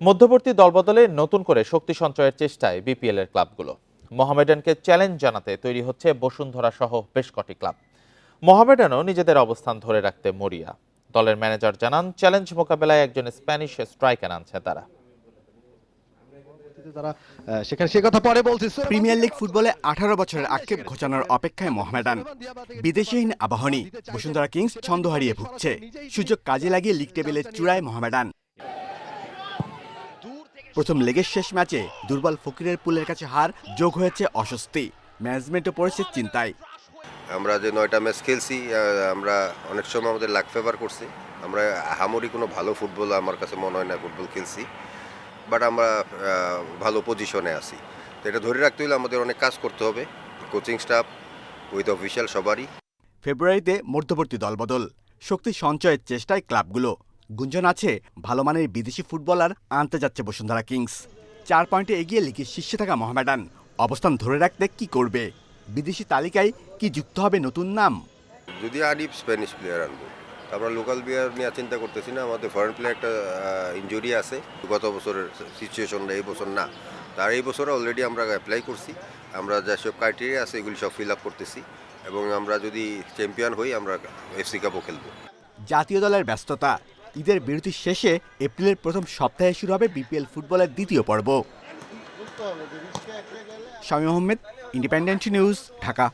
মধ্যবর্তী দলবদলে নতুন করে শক্তি সঞ্চয়ের চেষ্টায় বিপিএল এর ক্লাবগুলো। মোহামেডানকে চ্যালেঞ্জ জানাতে তৈরি হচ্ছে বসুন্ধরা সহ বেশ কটি ক্লাব। মোহামেডানও নিজেদের অবস্থান ধরে রাখতে মরিয়া। দলের ম্যানেজার জানান চ্যালেঞ্জ মোকাবেলায় একজন স্প্যানিশ স্ট্রাইকার আনছে তারা। তারা সেখানে সে কথা পরে বলছে। প্রিমিয়ার লিগ ফুটবলে আঠারো বছরের আক্ষেপ ঘোচানোর অপেক্ষায় মোহামেডান। বিদেশিহীন আবাহনী বসুন্ধরা কিংস ছন্দ হারিয়ে ভুগছে। সুযোগ কাজে লাগিয়ে লিগ টেবিলের চূড়ায় মোহামেডান। প্রথম লেগের শেষ ম্যাচে দুর্বল ফকিরের পুলের কাছে হার যোগ হয়েছে অস্বস্তি। ম্যানেজমেন্টও পড়েছে চিন্তায়। আমরা যে নয়টা ম্যাচ খেলছি আমরা অনেক সময় আমাদের লাক ফেভার করছি। আমরা হামরি কোনো ভালো ফুটবল আমার কাছে মনে হয় না ফুটবল খেলছি। বাট আমরা ভালো পজিশনে আছি। তো এটা ধরে রাখতে হলে আমাদের অনেক কাজ করতে হবে। কোচিং স্টাফ উইথ অফিসিয়াল সবারই। ফেব্রুয়ারিতে মধ্যবর্তী দলবদল। শক্তি সঞ্চয়ের চেষ্টায় ক্লাবগুলো। গুঞ্জন আছে ভালো মানের বিদেশি ফুটবলার আনতে যাচ্ছে বসুন্ধরা কিংস। চার পয়েন্টে এগিয়ে লিগের শীর্ষে থাকা মোহামেডান। অবস্থান ধরে রাখতে কি করবে? বিদেশি তালিকায় কি যুক্ত হবে নতুন নাম? যদি আনি স্প্যানিশ প্লেয়ার আনব। আমরা লোকাল প্লেয়ার নিয়ে চিন্তা করতেছি না আমাদের ফরেন প্লেয়ার একটা ইনজুরি আছে। গত বছরের সিচুয়েশনটা এই বছর না। তার এই বছর অলরেডি আমরা অ্যাপ্লাই করছি। আমরা যেসব ক্রাইটেরিয়া আছে এগুলি সব ফিল আপ করতেছি। এবং আমরা যদি চ্যাম্পিয়ন হই আমরা এফসি কাপও খেলব। জাতীয় দলের ব্যস্ততা। ঈদের বিরতির শেষে এপ্রিলের প্রথম সপ্তাহে শুরু হবে বিপিএল ফুটবলের দ্বিতীয় পর্ব। Shamim Ahmed, independent news, Dhaka.